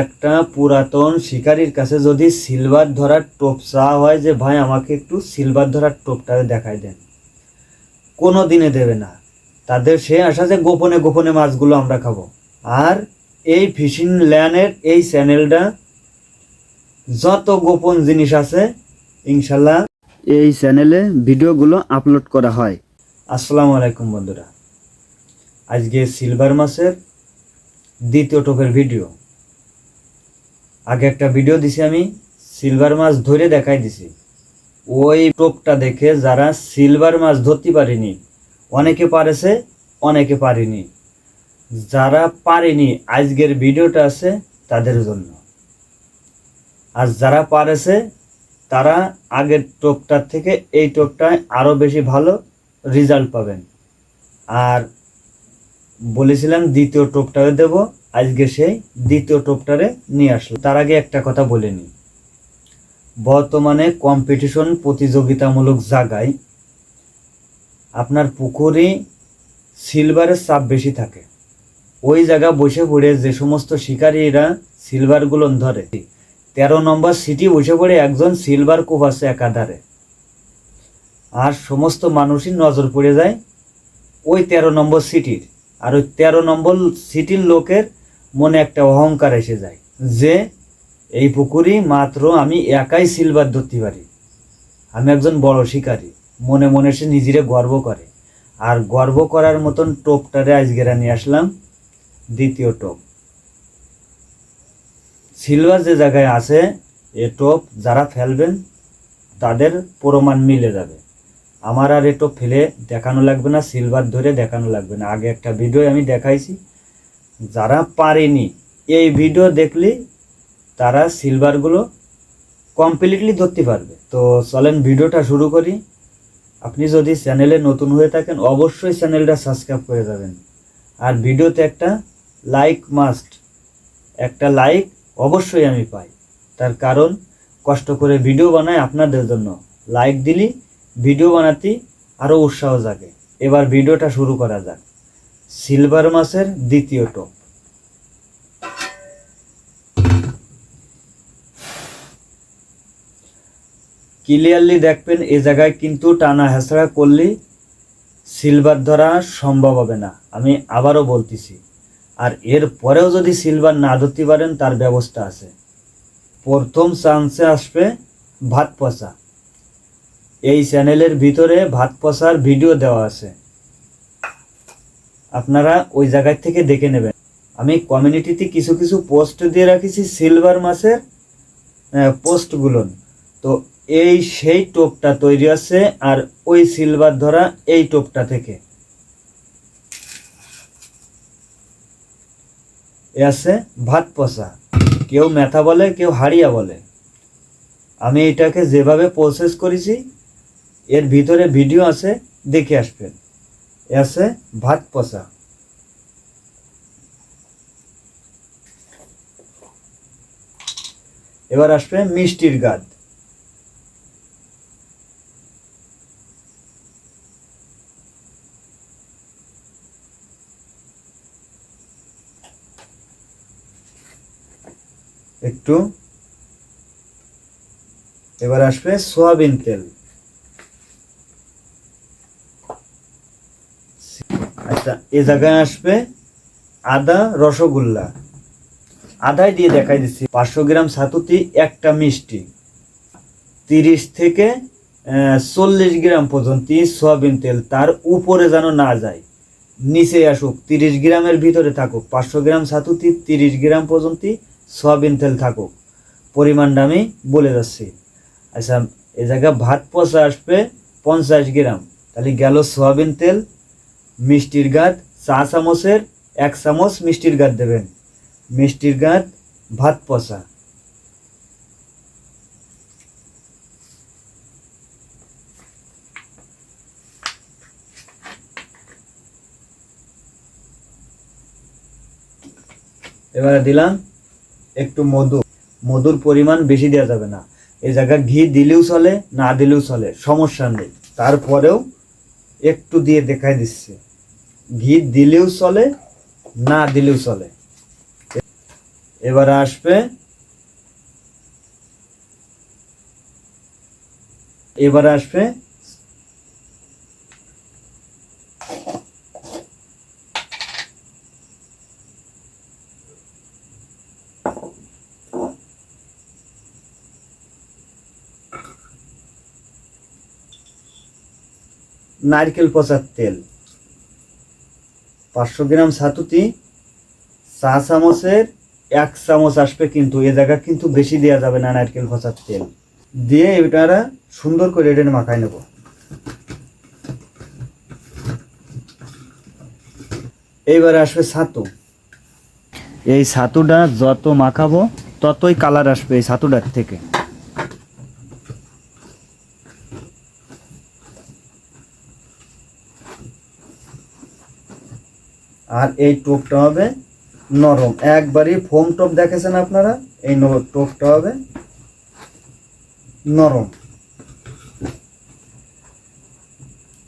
একটা পুরাতন শিকারীর কাছে যদি সিলভার ধরার টোপ চাওয়া হয় যে, ভাই, আমাকে একটু সিলভার ধরার টোপটা দেখাই দেন। কোনো দিনে দেবে না। তাদের সে আশা যে, গোপনে গোপনে মাছগুলো আমরা খাব। আর এই ফিশিং ল্যানের এই চ্যানেলটা যত গোপন জিনিস আছে, ইনশাল্লাহ এই চ্যানেলে ভিডিওগুলো আপলোড করা হয়। আসসালামু আলাইকুম, বন্ধুরা। আজকে সিলভার মাছের দ্বিতীয় টোপের ভিডিও। আগে একটা ভিডিও দিছি আমি সিলভার মাছ ধরে দেখাই দিছি। ওই টোপটা দেখে যারা সিলভার মাছ ধরতে পারেনি, অনেকে পারেছে, অনেকে পারেনি। যারা পারেনি, আজকের ভিডিওটা আছে তাদের জন্য। আর যারা পারেছে, তারা আগের টোপটার থেকে এই টোপটায় আরও বেশি ভালো রেজাল্ট পাবেন। আর বলেছিলাম দ্বিতীয় টোপটাও দেব। আজকে সেই দ্বিতীয় টোপটারে নিয়ে আসলো। তার আগে একটা কথা বলে নিই। বর্তমানে কম্পিটিশন প্রতিযোগিতামূলক জায়গায় আপনার পুকুরে সিলভারের চাপ বেশি থাকে। ওই জায়গা বসে পড়ে যে সমস্ত শিকারীরা সিলভারগুলো ধরে। তেরো নম্বর সিটি বসে পড়ে একজন সিলভার কোপ আছে একাধারে আর সমস্ত মানুষই নজর পড়ে যায় ওই তেরো নম্বর সিটির। আর ওই তেরো নম্বর সিটির লোকের মনে একটা অহংকার এসে যায় যে এই পুকুরি মাত্র আমি একাই সিলভার ধরতে পারি। আমি একজন বড় শিকারী। মনে মনে সে নিজেরে গর্ব করে। আর গর্ব করার মতন টোপটারে আজকেরা নিয়ে আসলাম দ্বিতীয় টোপ। সিলভার যে জায়গায় আছে, এ টোপ যারা ফেলবেন, তাদের প্রমাণ মিলে যাবে। আমার আর এ টোপ ফেলে দেখানো লাগবে না, সিলভার ধরে দেখানো লাগবে না। আগে একটা ভিডিও আমি দেখাইছি। যারা পারেনি এই ভিডিও দেখলে তারা সিলভারগুলো কমপ্লিটলি ধরতে পারবে। তো চলেন ভিডিওটা শুরু করি। আপনি যদি চ্যানেলে নতুন হয়ে থাকেন, অবশ্যই চ্যানেলটা সাবস্ক্রাইব করে যাবেন। আর ভিডিওতে একটা লাইক মাস্ট একটা লাইক অবশ্যই আমি পাই। তার কারণ, কষ্ট করে ভিডিও বানাই আপনাদের জন্য। লাইক দিলি ভিডিও বানাতে আরও উৎসাহ জাগে। এবার ভিডিওটা শুরু করা যাক। সিলভার মাছের দ্বিতীয় টোপ। ক্লিয়ারলি দেখবেন এ জায়গায় কিন্তু টানা হেঁচড়া করলে সিলভার ধরা সম্ভব হবে না। আমি আবারও বলতেছি, আর এর পরেও যদি সিলভার না ধরতে পারেন, তার ব্যবস্থা আছে। প্রথম চান্সে আসবে ভাত পচা। এই চ্যানেলের ভিতরে ভাত পচার ভিডিও দেওয়া আছে। আপনারা ওই জায়গার থেকে দেখে নেবেন। আমি কমিউনিটিতে কিছু কিছু পোস্ট দিয়ে রাখিছি সিলভার মাছের পোস্টগুলো তো এই সেই টোপটা তৈরি আছে আর ওই সিলভার ধরা এই টোপটা থেকে। এ আছে ভাত পচা। কেউ মেথা বলে, কেউ হাড়িয়া বলে। আমি এটাকে যেভাবে প্রসেস করেছি, এর ভিতরে ভিডিও আছে, দেখে আসবেন। আছে ভাত পচা। এবার আসবে মিষ্টির গাদ। একটু। এবার আসবে সোয়াবিন তেল আচ্ছা এ জায়গায় আসবে আদা, রসগোল্লা। আদায় দিয়ে দেখাই দিচ্ছি। পাঁচশো গ্রাম ছাতুতি একটা মিষ্টি। তিরিশ থেকে চল্লিশ গ্রাম পর্যন্ত সয়াবিন তেল। তার উপরে যেন না যায়, নিচে আসুক। তিরিশ গ্রামের ভিতরে থাকুক। পাঁচশো গ্রাম ছাতুতি তিরিশ গ্রাম পর্যন্ত সয়াবিন তেল থাকুক। পরিমাণটা আমি বলে যাচ্ছি। আচ্ছা এ জায়গায় ভাত পচা আসবে পঞ্চাশ গ্রাম। তাহলে গেল সয়াবিন তেল। মিষ্টির গাদ চা চামচের এক চামচ মিষ্টির গাদ দেবেন। মিষ্টির গাদ ভাত পচা। এবারে দিলাম একটু মধু। মধুর পরিমাণ বেশি দেওয়া যাবে না। এই জায়গায় ঘি দিলেও চলে, না দিলেও চলে, সমস্যা নেই। তারপরেও একটু দিয়ে দেখাই দিচ্ছে। ঘি দিলেও চলে না দিলেও চলে। এবার আসবে এবার আসবে নারকেল পচার তেল। পাঁচশো গ্রাম ছাতুতি চা চামচের এক চামচ আসবে কিন্তু, এ জায়গা কিন্তু বেশি দেওয়া যাবে না নারকেল পচার তেল। দিয়ে এটারা সুন্দর করে এটা মাখাই নেব। এইবারে আসবে ছাতু। এই ছাতুটা যত মাখাবো, ততই কালার আসবে এই ছাতুটার থেকে। আর এই টোপটা হবে নরম। একবারই ফোম টোপ দেখেছেন আপনারা? এই টোপটা হবে নরম।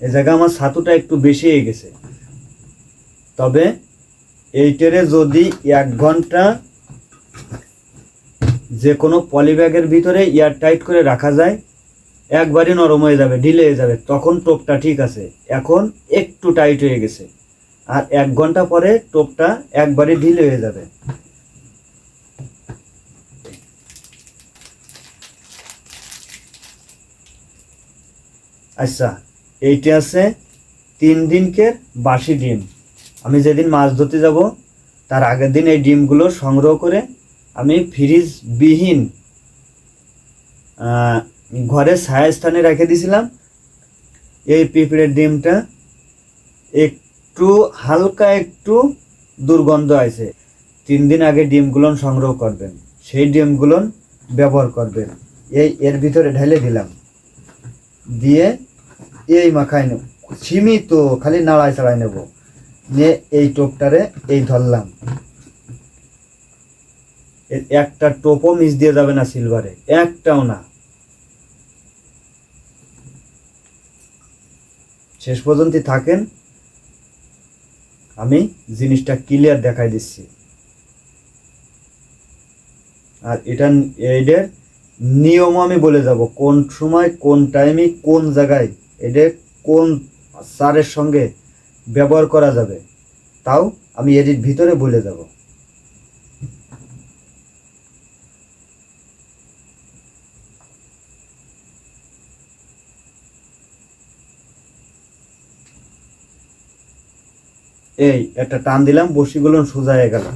এ জায়গায় আমার ছাতুটা একটু বেশি হয়ে গেছে। তবে এইটারে যদি এক ঘণ্টা যে কোনো পলিব্যাগের ভিতরে এয়ার টাইট করে রাখা যায়, একবারই নরম হয়ে যাবে, ঢিলে হয়ে যাবে, তখন টোপটা ঠিক আছে। এখন একটু টাইট হয়ে গেছে। আর এক ঘণ্টা পরে টোপটা একবারে ঢিলে হয়ে যাবে। আচ্ছা এইটা আছে তিন দিনকের বাসি ডিম। আমি যেদিন মাছ ধরতে যাব, তার আগের দিন এই ডিমগুলো সংগ্রহ করে আমি ফ্রিজ বিহীন ঘরে ছায়া স্থানে রেখে দিয়েছিলাম। এই পিঁপড়ের ডিমটা একটু হালকা একটু দুর্গন্ধ আছে। তিন দিন আগে ডিমগুলন সংগ্রহ করবেন। সেই ডিমগুলন ব্যবহার করবেন। এই এর ভিতরে ঢেলে দিলাম। দিয়ে এই মাখায় নেব। সীমিত, খালি নাড়ায় চাড়াই নেব। নিয়ে এই টোপটারে এই ধরলাম। একটা টোপও মিস দিয়ে যাবে না সিলভারে। একটাও না। শেষ পর্যন্ত থাকেন। আমি জিনিসটা ক্লিয়ার দেখাই দিচ্ছি। আর এটা এদের নিয়ম আমি বলে যাব, কোন সময়, কোন টাইমে কোন জায়গায় এদের কোন সারের সঙ্গে ব্যবহার করা যাবে, তাও আমি এদের ভিতরে বলে যাব। এই, একটা টান দিলাম, বসিগুলো সোজা হয়ে গেল।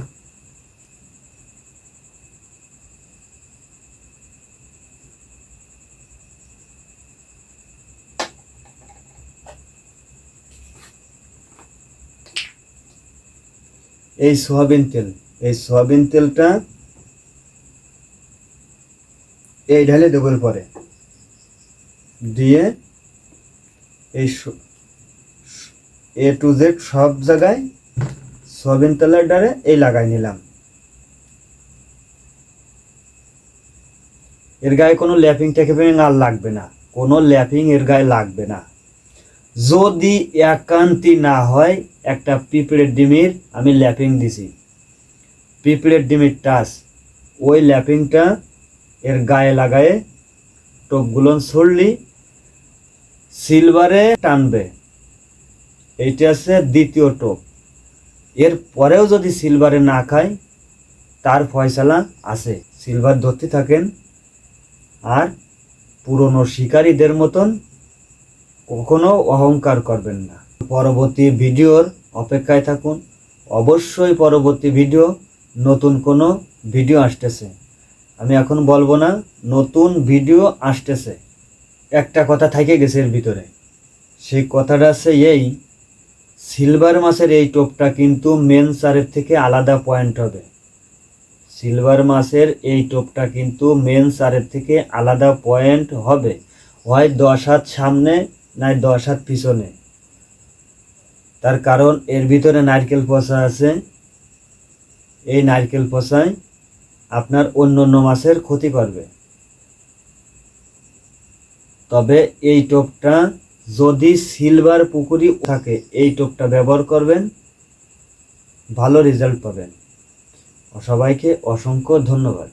এই সোয়াবিন তেল, এই সোয়াবিন তেলটা এই ঢালে দেবল পরে। দিয়ে এই এ টু জেড সব জায়গায় সোয়াবিন তেলের ডারে এই লাগাই নিলাম। এর গায়ে কোনো ল্যাপিং ট্যাপিং আর লাগবে না। কোনো ল্যাপিং এর গায়ে লাগবে না। যদি একান্তি না হয়, একটা পিঁপড়ের ডিমের আমি ল্যাপিং দিছি। পিঁপড়ের ডিমের টাচ, ওই ল্যাপিংটা এর গায়ে লাগায়ে টোপগুলো ছড়লি সিলভারে টানবে। এইটা আছে দ্বিতীয় টোপ। এর পরেও যদি সিলভারে না খায়, তার ফয়সালা আছে। সিলভার ধরতে থাকেন আর পুরনো শিকারীদের মতন কখনো অহংকার করবেন না। পরবর্তী ভিডিওর অপেক্ষায় থাকুন। অবশ্যই পরবর্তী ভিডিও, নতুন কোনো ভিডিও আসতেছে। আমি এখন বলব না, নতুন ভিডিও আসতেছে। একটা কথা থেকে গেছে এর ভিতরে। সেই কথাটা আছে এই সিলভার মাছের এই টোপটা কিন্তু মেন সারের থেকে আলাদা পয়েন্ট হবে। সিলভার মাছের এই টোপটা কিন্তু মেন সারের থেকে আলাদা পয়েন্ট হবে। হয় দশ হাত সামনে নয় দশ হাত পিছনে। তার কারণ এর ভিতরে নারকেল পচা আছে। এই নারকেল পচায় আপনার অন্য অন্য মাছের ক্ষতি করবে। তবে এই টোপটা যদি সিলভার পুকুরি থাকে এই টোপটা ব্যবহার করবেন। ভালো রেজাল্ট পাবেন। সবাইকে অসংখ্য ধন্যবাদ।